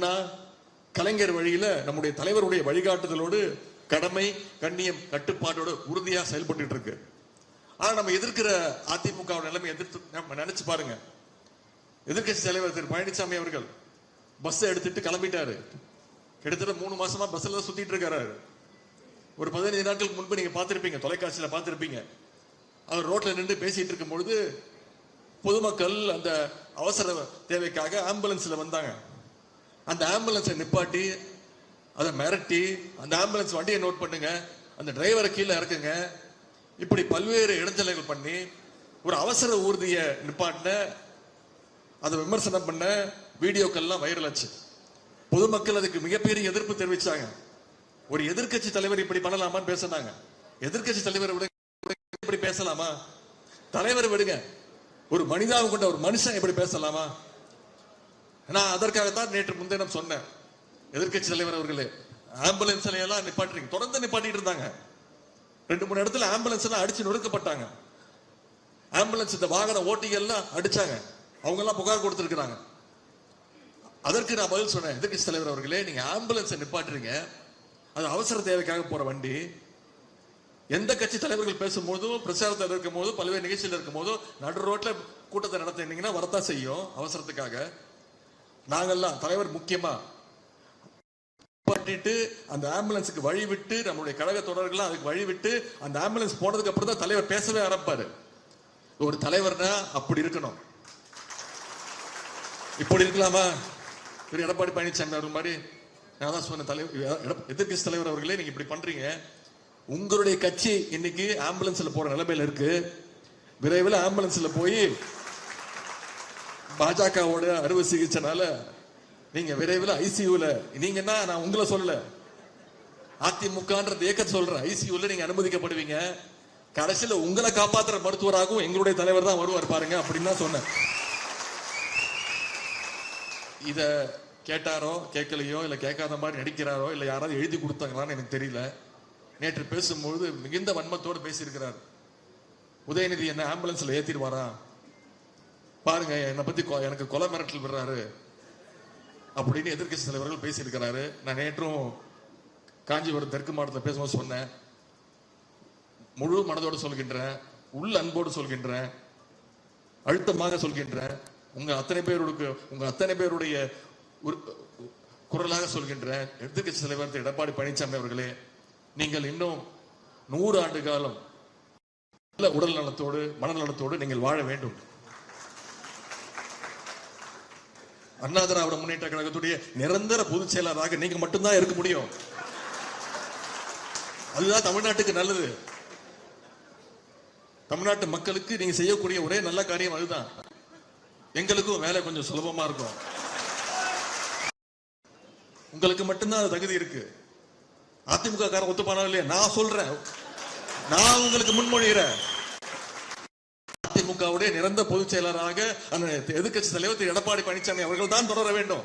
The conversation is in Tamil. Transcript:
அண்ணா கலைஞர் வழியில நம்முடைய தலைவருடைய வழிகாட்டுதலோடு கடமை கண்ணியம் கட்டுப்பாட்டோடு உறுதியா செயல்பட்டு இருக்கு. ஆனா நம்ம எதிர்க்கிற அதிமுக நிலைமை எதிர்த்து நினைச்சு பாருங்க. எதிர்க்கட்சி தலைவர் திரு. பழனிசாமி அவர்கள் பஸ் எடுத்துட்டு கிளம்பிட்டாரு. கிட்டத்தட்ட மூணு மாசமா பஸ்ல தான் சுத்திட்டு இருக்காரு. ஒரு பதினைந்து நாட்களுக்கு முன்பு நீங்க பார்த்திருப்பீங்க தொலைக்காட்சியில பார்த்திருப்பீங்க. அவர் ரோட்ல நின்று பேசிட்டு இருக்கும் பொழுது பொதுமக்கள் அந்த அவசர தேவைக்காக ஆம்புலன்ஸ்ல வந்தாங்க. அந்த ஆம்புலன்ஸை நிப்பாட்டி அதை மிரட்டி அந்த ஆம்புலன்ஸ் வண்டியை நோட் பண்ணுங்க அந்த டிரைவரை கீழே இறக்குங்க. இப்படி பல்வேறு இடைஞ்சலைகள் பண்ணி ஒரு அவசர ஊர்தியை நிப்பாட்டின அதை விமர்சனம் பண்ண வீடியோக்கள்லாம் வைரல் ஆச்சு. பொதுமக்கள் அதுக்கு மிகப்பெரிய எதிர்ப்பு தெரிவிச்சாங்க. ஒரு எதிர்க்கட்சி தலைவர் இப்படி பண்ணலாமான்னு பேசினாங்க. எதிர்க்கட்சி தலைவர் விட இப்படி பேசலாமா? தலைவர் விடுங்க. ஒரு மனிதாவை கொண்ட ஒரு மனுஷன் இப்படி பேசலாமா? நான் அதற்காகத்தான் நேற்று முன்தினம் சொன்னேன். எதிர்க்கட்சி தலைவர் அவர்களே ஆம்புலன்ஸ்ல எல்லாம் நிப்பாட்டுறீங்க. தொடர்ந்து நிப்பாட்டிட்டு இருந்தாங்க. ரெண்டு மூணு இடத்துல ஆம்புலன்ஸ் எல்லாம் அடிச்சு நொறுக்கப்பட்டாங்க. ஆம்புலன்ஸ் இந்த வாகன ஓட்டிகள்லாம் அடிச்சாங்க. அவங்க எல்லாம் புகார் கொடுத்துருக்குறாங்க. அதற்கு நான் பதில் சொன்னேன். எதிர்க்கட்சி தலைவர் அவர்களே நீங்க ஆம்புலன்ஸை நிப்பாட்டுறீங்க. அது அவசர தேவைக்காக போற வண்டி. எந்த கட்சி தலைவர்கள் பேசும்போதும் பிரச்சாரத்தில் இருக்கும் போது பல்வேறு நிகழ்ச்சியில் இருக்கும் போது நடு ரோட்ல கூட்டத்தை நடத்தினீங்கன்னா வரத்தான் செய்யும் அவசரத்துக்காக. நாங்கெல்லாம் தலைவர் முக்கியமா பாட்டிட்டு அந்த ஆம்புலன்ஸுக்கு வழி விட்டு நம்மளுடைய கழக தொடர்கள்லாம் அதுக்கு வழி விட்டு அந்த ஆம்புலன்ஸ் போனதுக்கு அப்புறம் தான் தலைவர் பேசவே ஆரம்பிப்பாரு. ஒரு தலைவர்னா அப்படி இருக்கணும். இப்படி இருக்கலாமா? திரு எடப்பாடி பழனிசாமி அவர் மாதிரி நான் தான் சொன்ன தலைவர் எதிர்கட்சி தலைவர் அவர்களே நீங்க இப்படி பண்றீங்க. உங்களுடைய கட்சி இன்னைக்கு ஆம்புலன்ஸ்ல போற நிலைமையில இருக்கு. விரைவில் ஆம்புலன்ஸ்ல போய் பாஜகவோட அறுவை சிகிச்சைனால நீங்க விரைவில் ஐசியூல நீங்கன்னா நான் உங்களை சொல்லல. அதிமுகன்றது ஏக்க சொல்றேன் ஐசியூல நீங்க அனுமதிக்கப்படுவீங்க. கடைசியில உங்களை காப்பாத்துற மருத்துவராகவும் எங்களுடைய தலைவர் தான் வருவார் பாருங்க அப்படின்னு தான் சொன்னேன். இத கேட்டாரோ கேட்கலையோ இல்ல கேட்காத மாதிரி நடிக்கிறாரோ இல்ல யாராவது எழுதி கொடுத்தாங்களான்னு எனக்கு தெரியல. நேற்று பேசும்பொழுது மிகுந்த வன்மத்தோடு பேசியிருக்கிறார். உதயநிதி என்ன ஆம்புலன்ஸ்ல ஏத்திடுவாரா? பாருங்க என்னை பத்தி எனக்கு கொலை மிரட்டல் விடுறாரு. அப்படின்னு எதிர்கட்சி தலைவர்கள் பேசியிருக்கிறாரு. நான் நேற்றும் காஞ்சிபுரம் தெற்கு மாவட்டத்தில் பேசும்போது சொன்னேன். முழு மனதோடு சொல்கின்றேன். உள்ள அன்போடு சொல்கின்றேன். அழுத்தமாக சொல்கின்றேன். உங்க அத்தனை பேருக்கு உங்க அத்தனை பேருடைய குரலாக சொல்கின்றேன். எதிர்க்கட்சி தலைவர் திரு. எடப்பாடி பழனிசாமி அவர்களே நீங்கள் இன்னும் நூறு ஆண்டு காலம் நல்ல உடல் நலத்தோடு மனநலத்தோடு நீங்கள் வாழ வேண்டும். அண்ணா திராவிட முன்னேற்ற கழகத்துடைய நிரந்தர பொதுச் செயலாளராக நீங்க மட்டும்தான் இருக்க முடியும். அதுதான் தமிழ்நாட்டுக்கு நல்லது. தமிழ்நாட்டு மக்களுக்கு நீங்க செய்யக்கூடிய ஒரே நல்ல காரியம் அதுதான். எங்களுக்கும் வேலை கொஞ்சம் சுலபமா இருக்கும். உங்களுக்கு மட்டும்தான் அது தகுதி இருக்கு. அதிமுக காரன் ஒத்துப்பானா இல்லையா? நான் சொல்றேன். நான் உங்களுக்கு முன்மொழிகிறேன். அதிமுகவுடைய நிரந்தர பொதுச் செயலராக அந்த எதிர்க்கட்சி தலைவர் திரு எடப்பாடி பழனிசாமி அவர்கள் தான் தொடர வேண்டும்.